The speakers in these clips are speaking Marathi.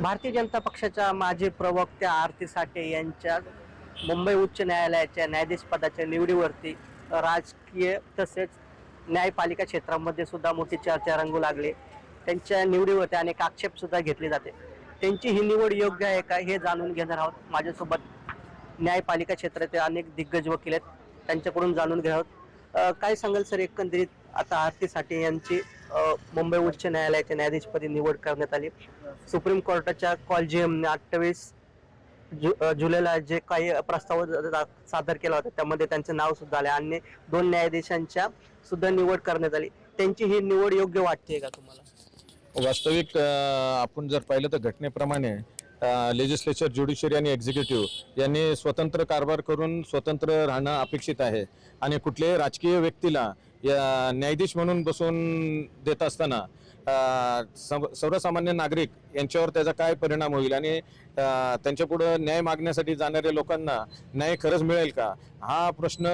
भारतीय जनता पक्षाच्या माजी प्रवक्त्या आरती साठे यांच्या मुंबई उच्च न्यायालयाच्या न्यायाधीश पदाच्या निवडीवरती राजकीय तसेच न्यायपालिका क्षेत्रामध्ये सुद्धा मोठी चर्चा रंगू लागली. त्यांच्या निवडीवरती अनेक आक्षेप सुद्धा घेतले जाते. त्यांची ही निवड योग्य आहे का हे जाणून घेणार आहोत. माझ्यासोबत न्यायपालिका क्षेत्रातील अनेक दिग्गज वकील आहेत. त्यांच्याकडून जाणून घ्या आहोत. काय सांगाल सर? एकंदरीत आता आरती साठे यांची मुंबई उच्च न्यायालयाच्या न्यायाधीशपदी निवड करण्यात आली. सुप्रीम कोर्टाच्या कॉलजियमने अठ्ठावीस जु जुलैला जे काही प्रस्ताव सादर केला होता त्यामध्ये त्यांचं नाव सुद्धा आले आणि दोन न्यायाधीशांच्या सुद्धा निवड करण्यात आली. त्यांची ही निवड योग्य वाटते का तुम्हाला? वास्तविक आपण जर पाहिलं तर घटनेप्रमाणे लेजिस्लेचर ज्युडिशरी आणि एक्झिक्युटिव्ह यांनी स्वतंत्र कारभार करून स्वतंत्र राहणं अपेक्षित आहे. आणि कुठल्याही राजकीय व्यक्तीला या न्यायाधीश म्हणून बसवून देत असताना सर्वसामान्य नागरिक यांच्यावर त्याचा काय परिणाम होईल आणि त्यांच्या त्यांच्यापुढं न्याय मागण्यासाठी जाणाऱ्या लोकांना न्याय खरंच मिळेल का? हा प्रश्न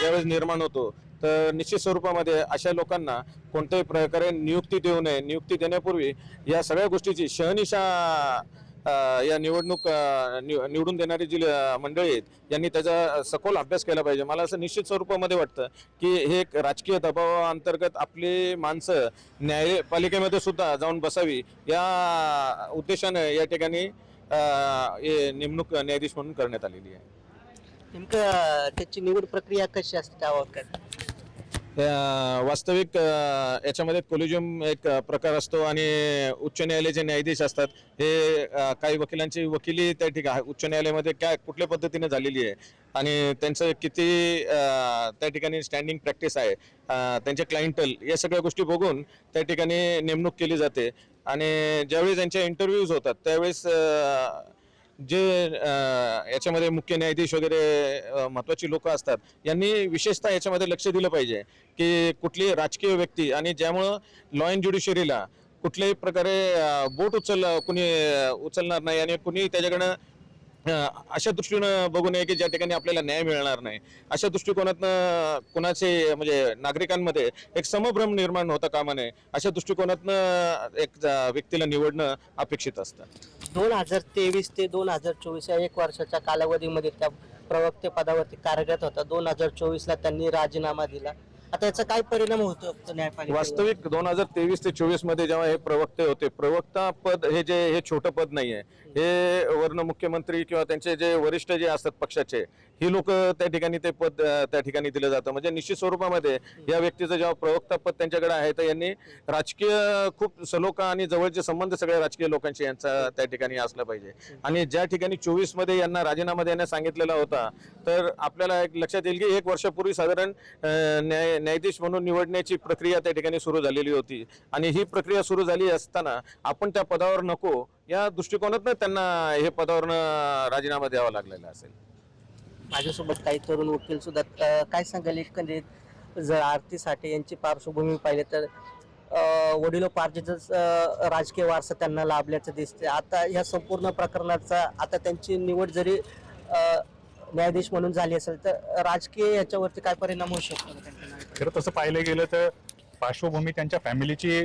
ज्यावेळेस निर्माण होतो तर निश्चित स्वरूपामध्ये अशा लोकांना कोणत्याही प्रकारे नियुक्ती देऊ नये. नियुक्ती देण्यापूर्वी या सगळ्या गोष्टीची शहनिशा या निवडणूक निव- निवडून देणारी जी मंडळी आहेत यांनी त्याचा सखोल अभ्यास केला पाहिजे. मला असं निश्चित स्वरूपामध्ये वाटतं की हे एक राजकीय दबावाअंतर्गत आपली माणसं न्यायपालिकेमध्ये सुद्धा जाऊन बसावी या उद्देशानं या ठिकाणी नेमणूक न्यायाधीश म्हणून करण्यात आलेली आहे. नेमकं त्याची निवड प्रक्रिया कशी असते त्यावर वास्तविक याच्यामध्ये कोलिजियम एक प्रकार असतो आणि उच्च न्यायालयाचे न्यायाधीश असतात हे काही वकिलांची वकिली त्या ठिकाणी उच्च न्यायालयामध्ये काय कुठल्या पद्धतीने झालेली आहे? आणि त्यांचं किती त्या ठिकाणी स्टँडिंग प्रॅक्टिस आहे? त्यांचे क्लायंटल या सगळ्या गोष्टी बघून त्या ठिकाणी नेमणूक केली जाते. आणि ज्यावेळी त्यांच्या इंटरव्ह्यूज होतात त्यावेळेस जे याच्यामध्ये मुख्य न्यायाधीश वगैरे महत्त्वाची लोकं असतात यांनी विशेषतः याच्यामध्ये लक्ष दिलं पाहिजे की कुठली राजकीय व्यक्ती आणि ज्यामुळं लॉ अँड ज्युडिशरीला कुठल्याही प्रकारे बोट उचल कुणी उचलणार नाही आणि कुणी त्याच्याकडनं अशा दृष्टीनं बघू नये की ज्या ठिकाणी आपल्याला न्याय मिळणार नाही अशा दृष्टिकोनातनं कुणाचे म्हणजे नागरिकांमध्ये एक समभ्रम निर्माण होता कामा नये अशा दृष्टिकोनातनं एक व्यक्तीला निवडणं अपेक्षित असतं. दोन हजार तेवीस ते दोन हजार चोवीस या एक वर्षाच्या कालावधीमध्ये त्या प्रवक्ते पदावरती कार्यरत होता. दोन हजार चोवीसला त्यांनी राजीनामा दिला. आता याचा काय परिणाम होतो न्यायपालिका वास्तविक दोन हजार तेवीस ते चोवीसमध्ये जेव्हा हे प्रवक्ते होते प्रवक्ता पद हे जे हे छोटं पद नाही आहे हे वर्ण मुख्यमंत्री किंवा त्यांचे जे वरिष्ठ जे असतात पक्षाचे ही लोक त्या ठिकाणी ते पद त्या ठिकाणी दिलं जातं. म्हणजे निश्चित स्वरूपामध्ये या व्यक्तीचं जेव्हा प्रवक्ता पद त्यांच्याकडे आहे तर यांनी राजकीय खूप सलोखा आणि जवळचे संबंध सगळ्या राजकीय लोकांशी यांचा त्या ठिकाणी असला पाहिजे. आणि ज्या ठिकाणी चोवीसमध्ये यांना राजीनामा देण्यास सांगितलेला होता तर आपल्याला एक लक्षात येईल की एक वर्षापूर्वी साधारण न्याय न्यायाधीश म्हणून निवडण्याची प्रक्रिया त्या ठिकाणी सुरू झालेली होती. आणि ही प्रक्रिया सुरू झाली असताना आपण त्या पदावर नको या दृष्टिकोनातनं त्यांना हे पदावरनं राजीनामा द्यावा लागलेला असेल. माझ्यासोबत काही तरुण वकील सुद्धा काय सांगाल एकंदरीत म्हणजे जर आरती साठे यांची पार्श्वभूमी पाहिली तर अ, वडिलोपार्जितच राजकीय वारसा त्यांना लाभल्याचं दिसते आता या संपूर्ण प्रकरणाचा आता त्यांची निवड जरी न्यायाधीश म्हणून झाली असेल तर राजकीय याच्यावरती काय परिणाम होऊ शकतो? खरं तसं पाहिलं गेलं तर पार्श्वभूमी त्यांच्या फॅमिलीची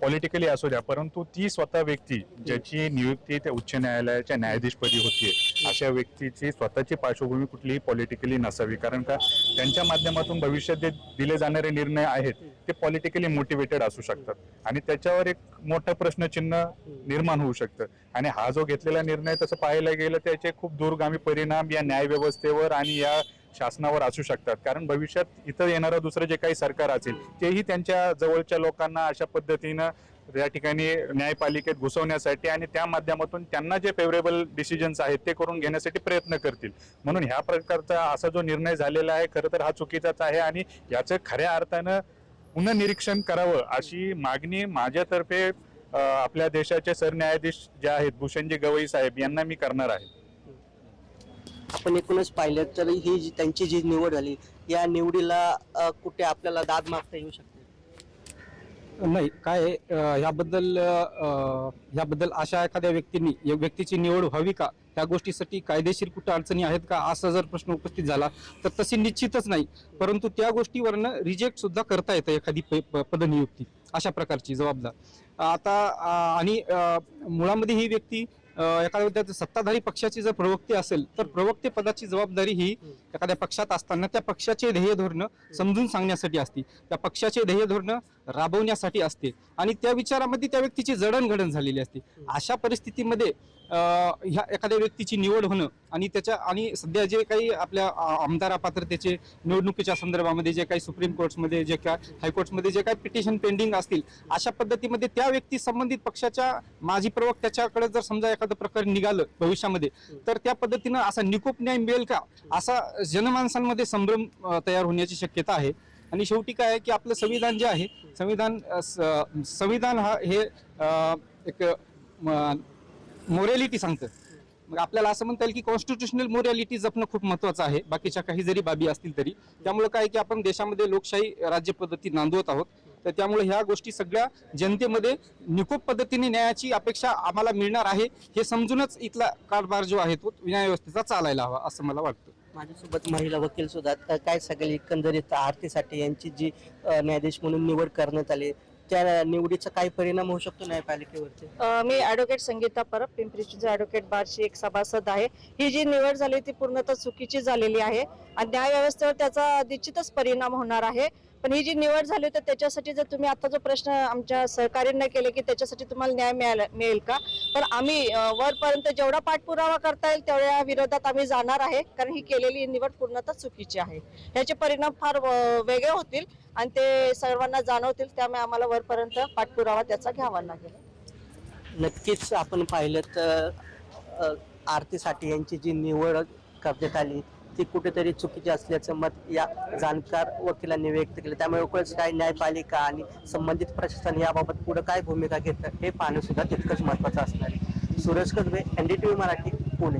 पॉलिटिकली असू द्या परंतु ती स्वतः व्यक्ती ज्याची नियुक्ती त्या उच्च न्यायालयाच्या न्यायाधीशपदी होतीये अशा व्यक्तीची स्वतःची पार्श्वभूमी कुठलीही पॉलिटिकली नसावी कारण का त्यांच्या माध्यमातून भविष्यात जे दिले जाणारे निर्णय आहेत ते पॉलिटिकली मोटिवेटेड असू शकतात. आणि त्याच्यावर एक मोठं प्रश्नचिन्ह निर्माण होऊ शकतं. आणि हा जो घेतलेला निर्णय तसं पाहायला गेलं त्याचे खूप दूरगामी परिणाम या न्याय व्यवस्थेवर आणि या शासनावर असू शकतात. कारण भविष्यात इथं येणारं दुसरं जे काही सरकार असेल तेही त्यांच्या जवळच्या लोकांना अशा पद्धतीनं त्या ठिकाणी न्यायपालिकेत घुसवण्यासाठी आणि त्या माध्यमातून त्यांना जे फेवरेबल डिसिजन्स आहेत ते करून घेण्यासाठी प्रयत्न करतील. म्हणून ह्या प्रकारचा असा जो निर्णय झालेला आहे खरं तर हा चुकीचाच आहे आणि याचं खऱ्या अर्थानं पुनर्निरीक्षण करावं अशी मागणी माझ्यातर्फे आपल्या देशाचे सरन्यायाधीश जे आहेत भूषणजी गवई साहेब यांना मी करणार आहे. आपण एकूणच पाहिलं तर ही जी त्यांची जी निवड झाली या निवडीला अ, कुठे आपल्याला दाद मागता येऊ शकते? नाही काय आहे, अं, ह्याबद्दल अं, ह्याबद्दल अशा एखाद्या व्यक्तींनी या व्यक्तीची निवड व्हावी का? त्या गोष्टीसाठी कायदेशीर कुठं अडचणी आहेत का? असा जर प्रश्न उपस्थित झाला तर तशी निश्चितच नाही. परंतु त्या गोष्टीवरनं रिजेक्ट सुद्धा करता येतं एखादी प- प- पदनियुक्ती. अशा प्रकारची जबाबदार. आता आणि मुळामध्ये ही व्यक्ती एखाद्या सत्ताधारी पक्षाची जर प्रवक्ते असेल तर प्रवक्ते पदाची जबाबदारी ही एखाद्या पक्षात असताना त्या पक्षाचे ध्येय धोरणं समजून सांगण्यासाठी असते. त्या पक्षाचे ध्येय धोरणं राबवण्यासाठी असते. आणि त्या विचारामध्ये त्या व्यक्तीची जडणघडण झालेली असते. अशा परिस्थितीमध्ये ह्या एखाद्या व्यक्तीची निवड होणं आणि त्याच्या आणि सध्या जे काही आपल्या आमदार अपात्रतेचे निवडणुकीच्या संदर्भामध्ये जे काही सुप्रीम कोर्ट्समध्ये जे काय हायकोर्ट्समध्ये जे काही पिटिशन पेंडिंग असतील अशा पद्धतीमध्ये त्या व्यक्ती संबंधित पक्षाच्या माजी प्रवक्त्याच्याकडे जर समजा एखादं प्रकरण निघालं भविष्यामध्ये तर त्या पद्धतीनं असा निकोप न्याय मिळेल का? असा जनमानसांमध्ये संभ्रम तयार होण्याची शक्यता आहे. आणि शेवटी काय आहे की आपलं संविधान जे आहे संविधान स- संविधान हा हे एक मोरॅलिटी सांगतं. मग आपल्याला असं म्हणता येईल की कॉन्स्टिट्युशनल मोरॅलिटी जपणं खूप महत्वाचं आहे. बाकीच्या काही जरी बाबी असतील तरी. त्यामुळे काय की आपण देशामध्ये लोकशाही राज्य पद्धती नांदवत आहोत. तर त्यामुळे ह्या गोष्टी सगळ्या जनतेमध्ये निकोप पद्धतीने न्यायाची अपेक्षा आम्हाला मिळणार आहे. हे समजूनच इथला कारभार जो आहे तो न्यायव्यवस्थेचा चालायला हवा असं मला वाटतं. माझ्यासोबत महिला वकील सुद्धा काय सगळी एकंदरीत आरती साठे यांची जी अ, न्यायाधीश म्हणून निवड करण्यात आली त्या निवडीचा काय परिणाम होऊ शकतो न्यायपालिकेवरती? अ, मी ॲडव्होकेट संगीता परब पिंपरी चिंचवड ॲडव्होकेट बारची एक सभासद आहे ही जी निवड झाली ती पूर्णतः चुकीची झालेली आहे आणि न्यायव्यवस्थेवर त्याचा निश्चितच परिणाम होणार आहे. पण ही जी निवड झाली तर त्याच्यासाठी जर तुम्ही आता जो प्रश्न आमच्या सहकार्यांना केले की त्याच्यासाठी तुम्हाला न्याय मिळाला मिळेल का? तर आम्ही वरपर्यंत जेवढा पाठपुरावा करता येईल तेवढ्या विरोधात आम्ही जाणार आहे. कारण ही केलेली निवड पूर्णतः चुकीची आहे. ह्याचे परिणाम फार वेगळे होतील आणि ते सर्वांना जाणवतील. त्यामुळे आम्हाला वरपर्यंत पाठपुरावा त्याचा घ्यावा लागेल. नक्कीच आपण पाहिलं तर आरतीसाठी आरती यांची जी निवड करण्यात आली ती कुठेतरी चुकीची असल्याचं मत या जाणकार वकिलांनी व्यक्त केलं. त्यामुळे उकळच काय न्यायपालिका आणि संबंधित प्रशासन याबाबत पुढे काय भूमिका घेतं हे पाहणं सुद्धा तितकंच महत्वाचं असणार आहे. Suresh Kadve N D T V Marathi Pune.